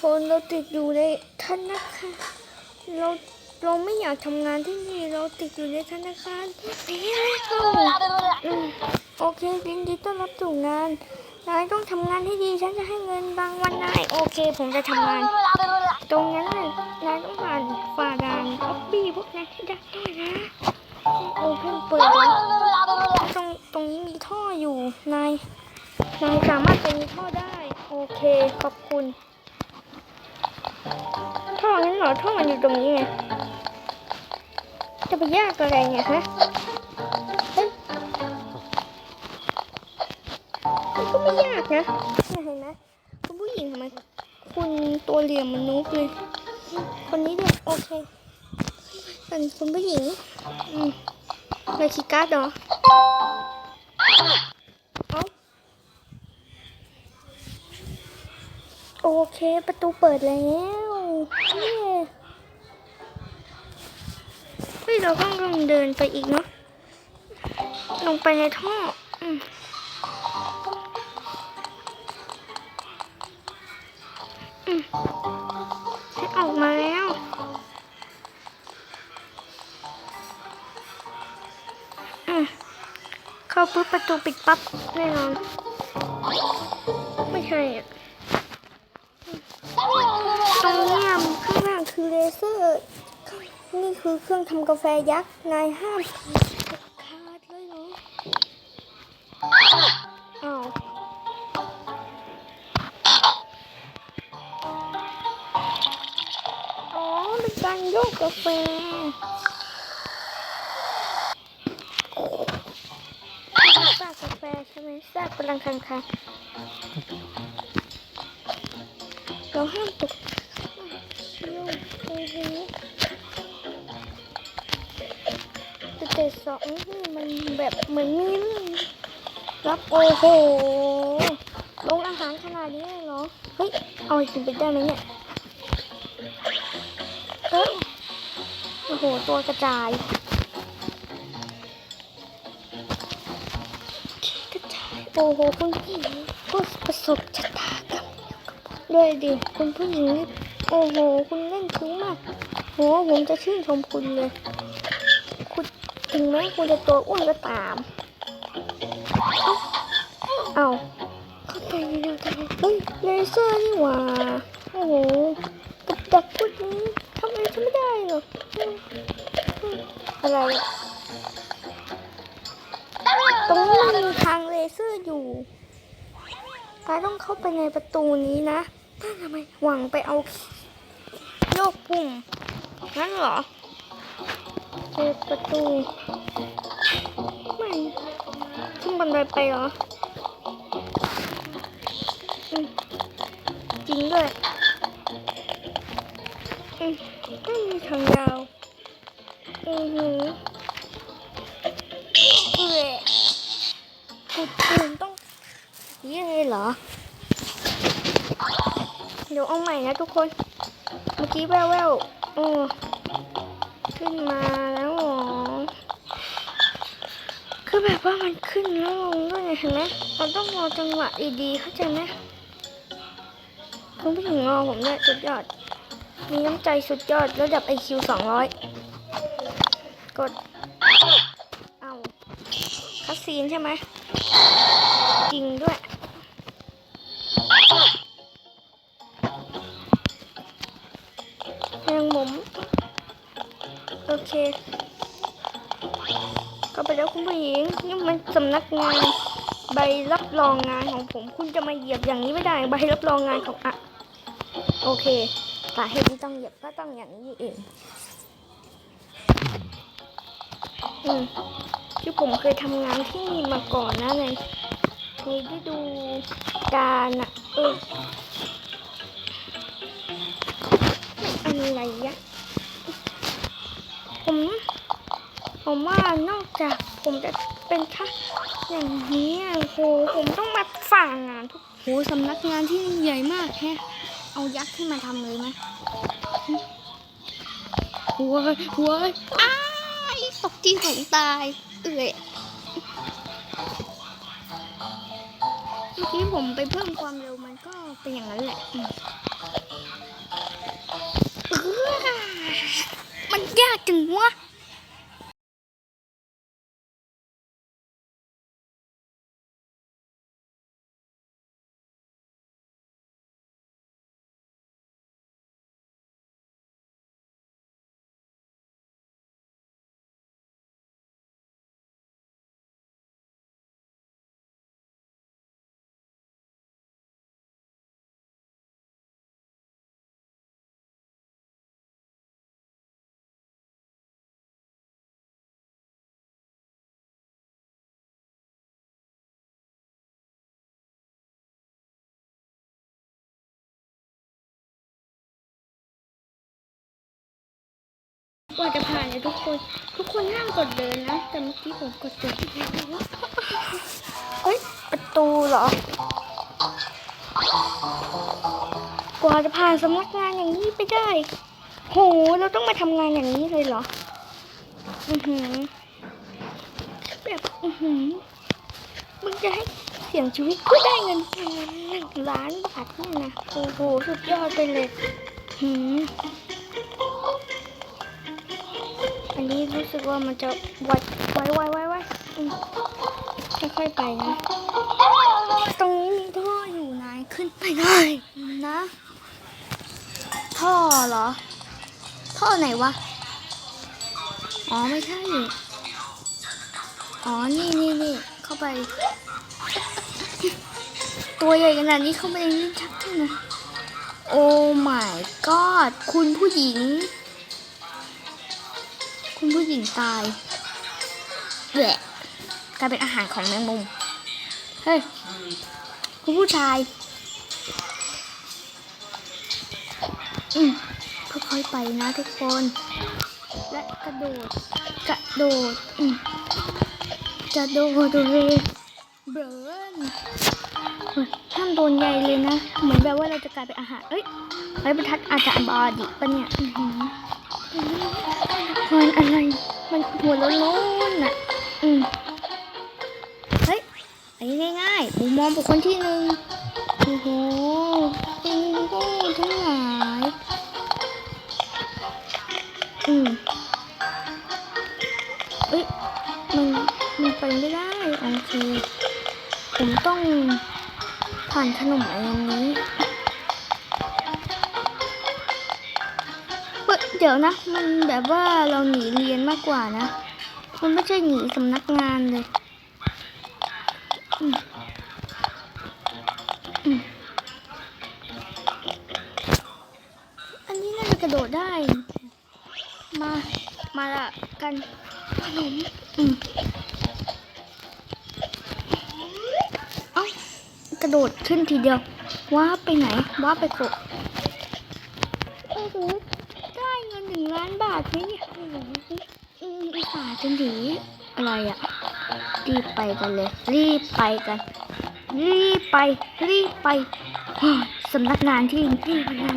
คนเราติดอยู่ในธนาคารเราเราไม่อยากทำงานที่นี่เราติดอยู่ในธนาคารโอเคยินดีต้อนรับสู่งานนายต้องทำงานให้ดีฉันจะให้เงินรางวัลนายโอเค ผมจะทำงาน ตรงนั้นน่ะนายต้องผ่านฝ่าด่านออบบี้พวกนั้นให้ได้ด้วยนะโอเพ่นเปิดแล้วตรงตรงนี้มีท่ออยู่นายนายสามารถไปมีท่อได้ โอเคขอบคุณ ท่อนั้นเหรอท่อมันอยู่ตรงนี้ไงจะไปยากอะไรเนี่ยฮะมันก็ไม่ยากนะเห็นไหมคุณผู้หญิงทำไมคุณตัวเหลี่ยมมันนุกเลย คนนี้เนี่ยโอเคเป็นคุณผู้หญิง อืมในคีย์การ์ดเหรอ อเคประตูเปิดแล้วเย้เฮ้ยเราต้องลงเดินไปอีกเนาะลงไปในท่ออืมอืมให้ออกมาแล้วอืมเข้าปุ๊บประตูปิดปั๊บแน่นอน ไม่ใช่อะ ตรงนี้ข้างล่างคือเลเซอร์ นี่คือเครื่องทำกาแฟยักษ์ นายห้ามขาดเลยเหรออ้าวอ๋อเป็นการโยกกาแฟซากกาแฟใช่ไหมซากพลังคังคังเราห้ามตก เตจสองนี่มันแบบเหมือนมีเรื่องรับโอ้โหลงอาหารขนาดนี้เลยเหรอ เฮ้ย เอาไอติมไปได้ไหมเนี่ยเอ้ยโอ้โห ตัวกระจายกระจาย โอ้โห คุณผู้หญิงผู้ประสบชะตากรรมด้วยดิ คุณผู้หญิง โอ้โห คุณเล่นถึงมมากโหผมจะชื่นชมคุณเลย ถึงแม้คุณจะตัวอ้วนก็ตาม เอ้าเข้าไปในแนวทางเฮ้ยเลเซอร์นี่หว่า โอ้โหกับดักพวกนี้ทำอะไรฉันไม่ได้หรอกอะไร ตรงนี้มีทางเลเซอร์อยู่กาต้องเข้าไปในประตูนี้นะนั่นทำไมหวังไปเอาโยกปุ่มนั่นเหรอ เปิดประตู ไม่ขึ้นบันไดไปเหรอ จริงด้วยอืมไม่มีทางยาวอือหือเอะกูตื่นต้องยังไงเหรอ เดี๋ยวเอาใหม่นะทุกคน เมื่อกี้แววแววๆโอ้ ขึ้นมาแล้วหรอคือแบบว่ามันขึ้นแล้วลงด้วยไงเห็นไหมเราต้องรอจังหวะดีๆเข้าใจไหมคุณผู้หญิงอผมเนี่ยสุดยอด มีน้ำใจสุดยอดระดับ IQ 200 กด เอาคัสซีนใช่ไหมจริงด้วยยังหมุม เคก็ไปแล้วคุณผู้หญิงนี่มันสำนักงานใบรับรองงานของผม คุณจะมาเหยียบอย่างนี้ไม่ได้ ใบรับรองงานของอะโอเคสาเหตุที่ต้องเหยียบก็ต้องอย่างนี้เองอืมที่ผมเคยทำงานที่นี่มาก่อนนะในในฤดูกาลอะเอออะไรยะ ผมผมว่านอกจากผมจะเป็นแค่อย่างนี้โอะโหผมต้องมาฝ่างานทุกโหสำนักงานที่ใหญ่มากแฮะเอายักษ์ขึ้นมาทำเลยไหมหัวหัวอ้ายตกที่ของตาย เอื่อยเมื่อกี้ผมไปเพิ่มความเร็วมันก็เป็นอย่างนั้นแหละ ยา กว่าจะผ่านเนี่ยทุกคน ทุกคนห้ามกดเดินนะ แต่เมื่อกี้ผมกดเดินเอ้ย ประตูเหรอ กว่าจะผ่านสำนักงานอย่างนี้ไปได้ โห เราต้องมาทำงานอย่างนี้เลยเหรอ อือหือ แบบ อือหือ มึงจะให้เสี่ยงชีวิตเพื่อได้เงินหนึ่งล้านบาทเนี่ยนะ โอ้โห สุดยอดไปเลย หืม อันนี้รู้สึกว่ามันจะไวไวไวไวไวค่อยๆไปนะ ตรงนี้มีท่ออยู่นายขึ้นไปเลยนะ ท่อเหรอ ท่อไหนวะ อ๋อไม่ใช่ อ๋อ นี่นี่นี่เข้าไป ตัวใหญ่ขนาดนี้เข้าไปในลิ้ชักได้นะโอ้ my god คุณผู้หญิง คุณผู้หญิงตายแหละกลายเป็นอาหารของแมงมุม เฮ้ย คุณผู้ชาย อืมค่อยๆไปนะทุกคน และกระโดด กระโดด อืมกระโดดเลยเบิร์นเฮ้ยห้ามโดนใยเลยนะ เหมือนแบบว่าเราจะกลายเป็นอาหาร เอ้ยไม้บรรทัดอาจจะบาดิปะเนี่ย อือหือ มันอะไร มันหัวโล้นๆน่ะ อืมเฮ้ยอันนี้ง่ายๆมุมมองบุคคลที่หนึ่งโอ้โหโอ้โหทั้งหลายอืมเอ้ยมันมันไปไม่ได้โอเคผมต้องผ่านขนมอันนี้ เดี๋ยวนะ มันแบบว่าเราหนีเรียนมากกว่านะ มันไม่ใช่หนีสำนักงานเลยอันนี้น่าจะกระโดดได้ มา มาละกันขนมเอ้ากระโดดขึ้นทีเดียวว้าไปไหนว้าไปกบโอ้โห ได้เงินหนึ่งล้านบาทไหมเนี่ยโอ้โหอืมอุตส่าห์ จะหนีอะไรอะรีบไปกันเลย รีบไปกัน รีบไป รีบไปสำนักงานที่รีบไปงาน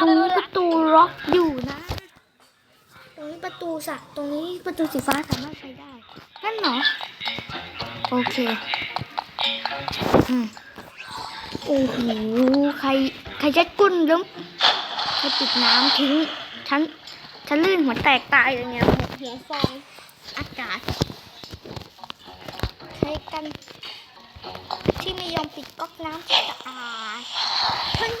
ตรงนี้ประตูล็อกอยู่นะ ตรงนี้ประตูสักตรงนี้ประตูสีฟ้าสามารถใช้ได้ นั่นเหรอ โอเค อืมโอ้โห ใคร ใครจะกุ้นล้มใครปิดน้ำทิ้ง ฉัน ฉันลื่นหัวแตกตายเลยเนี่ย หัวฟองอากาศ ใช้กัน ที่ไม่ยอมปิดก๊อกน้ำสะอาดเฮ้ย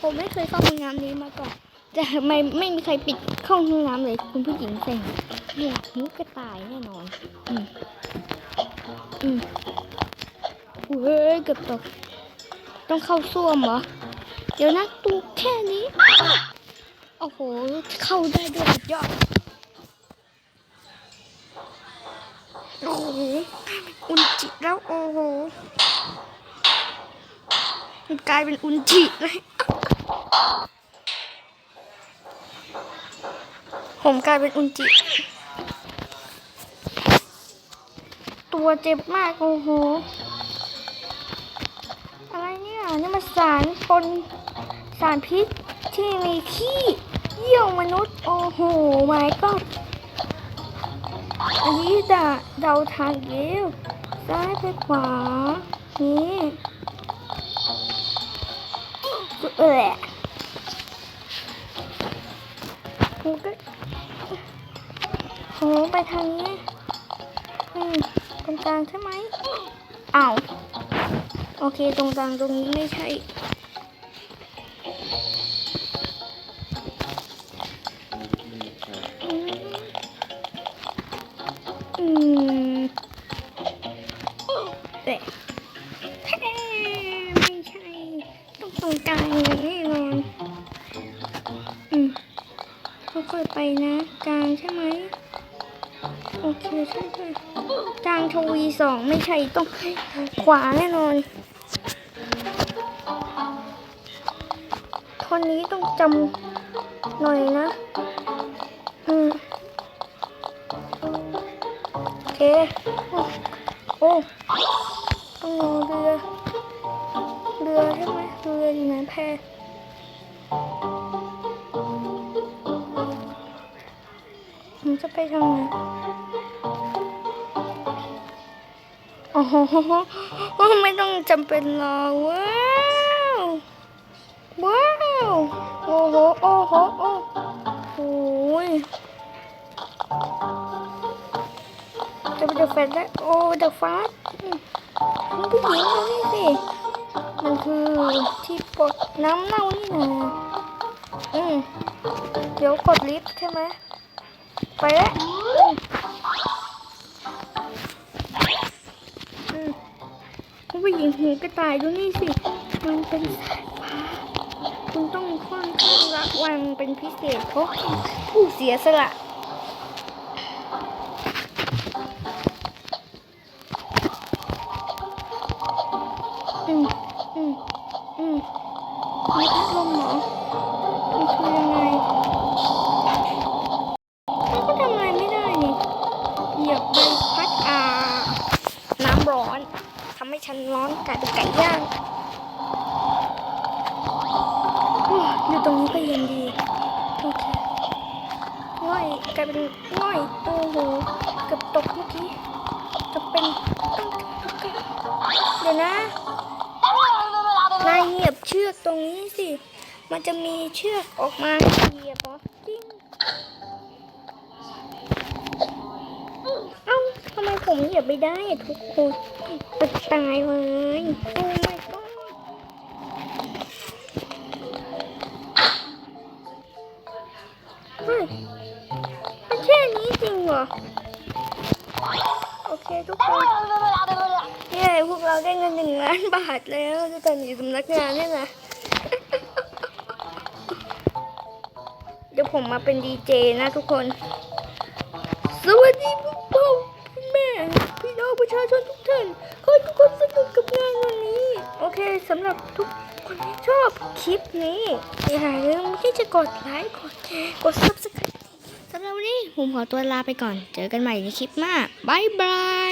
ผมไม่เคยเข้าห้องน้ำนี้มาก่อนแต่ทำไมไม่มีใครปิดเข้าห้องน้ำเลย คุณผู้หญิงเซ็งเนี่ยหูกระต่ายแน่นอน อืมอืมเฮ้ยเกือบตก ต้องเข้าส้วมเหรอ เดี๋ยวนะตูแค่นี้ โอ้โห เข้าได้ด้วยสุดยอด โห อุนจิแล้วโอ้โหมันกลายเป็นอุนจิเลยผมกลายเป็นอุนจิ ตัวเจ็บมากโอ้โห อะไรเนี่ย นี่มันสารปนสารพิษที่มีขี้เยี่ยวมนุษย์ โอ้โหไม่ก็ อันนี้จะเดาทางเยวซ้ายไปขวา นี่เออผมก็ผมไปทางนี้อืมตรงกลางใช่ไหมอ้าว โอเค ตรงกลางตรงนี้ไม่ใช่ ต้องตรงกลางอย่างแน่นอนอืมค่อยๆไปนะกลางใช่ไหมโอเคใช่ใช่กลางทวีสองไม่ใช่ต้องขวาแน่นอนคนนี้ต้องจำหน่อยนะอืมโอเคอ้โอ้ต้องรอเรือ เรือใช่ไหมเรืออยู่ไหนแพผมจะไปทางไหนโอ้โหไม่ต้องจำเป็นหรอว้าวว้าวโอ้โหโอ้โหโอ้โหยจะเป็นเดอะแฟนได้โอ้เดอะฟามันผู้หญิงดูนี่สิ มันคือที่ปลดน้ำเน่านี่นะอืมเดี๋ยวกดลิฟต์ใช่ไหมไปแล้วอืมผู้หญิงหูกระต่ายดูนี่สิ มันเป็นสายฟ้าคุณต้องค่อนข้างระวังเป็นพิเศษเพราะผู้เสียสละ ฉันร้อนกลายเป็นไก่ย่างอยอยู่ตรงนี้ก็เย็นดีโอเคง่อยกลายเป็นง่อยโอ้โหเกือบตกเมื่อกี้จะเป็นต้องเดี๋ยวนะนายเหยียบเชือกตรงนี้สิ มันจะมีเชือกออกมาเหยียบเหรอจริงเอ้าทำไมผมเหยียบไม่ได้ทุกคน ตกตายเลยโอ้ยมันแค่นี้จริงเหรอ โอเคทุกคนเย้พวกเราได้เงินหนึ่งล้านบาทแล้วจะตอนอยู่สำนักงานเนี่ยนะเดี๋ยวผมมาเป็นดีเจนะทุกคน สวัสดีพ่อพ่อแม่ พี่น้องประชาชน โอเคสำหรับทุกคนที่ชอบคลิปนี้ อย่าลืมที่จะกดไลค์ กดกด subscribe สำหรับวันนี้ผมขอตัวลาไปก่อน เจอกันใหม่ในคลิปหน้าบายบาย